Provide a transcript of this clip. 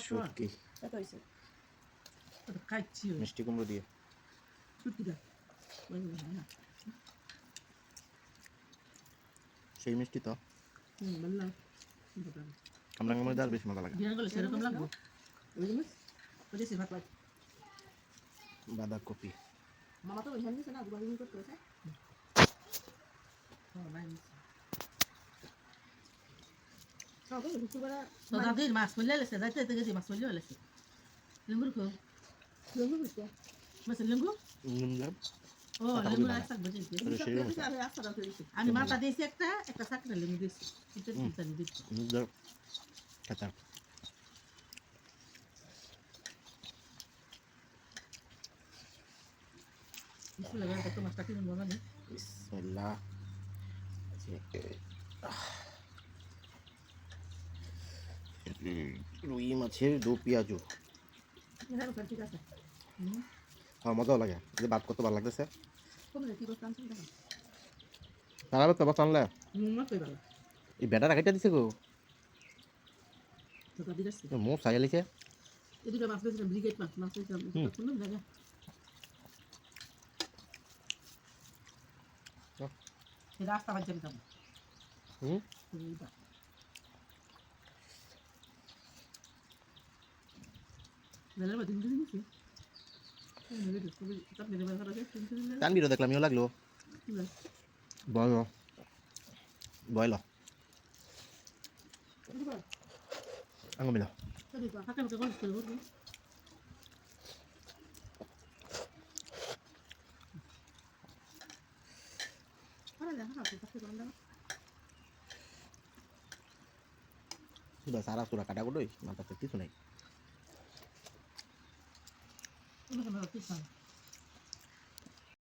শুটকি। ওই। মিষ্টি কুমড়ো দিয়ে। ছুটিটা ওই হয়। না সেই মিষ্টি তো। আমরা মধ্যে আর বেশি মজা লাগে সেরকম লাগবো? বাঁধাকপি। মামা তো ওইখানে না করতে হয়েছে সবাই দুপুরবেলা তো দাদির মাছ মরলে লেছে যাইতে যেতে গেছি মাছ মরলে লেছে লেঙ্গুর খো লঙ্গু করতে মাছ লেঙ্গু ও লেঙ্গুর এক শাক মতো। আমি মাথা দিয়েছি একটা একটা লেঙ্গু দিয়েছি দিচ্ছি রুই মাছের দু পেঁয়াজু। খাওয়া মজাও লাগে। যে ভাত কত ভালো লাগতেছে। কমলে কি করতে তারা তো বাস আনলে। এই বেটা রাখাইটা দিছে গো। মো সাইয়ালিছে এদিকে মাছ গেছিলাম ব্রিগেড তানবিরও দেখলাম ইও লাগল বয় বয়ল আঙ্গ মিল সারা সুরা কাটা কোডই মাথাতে কিছু নাই 为什么有第三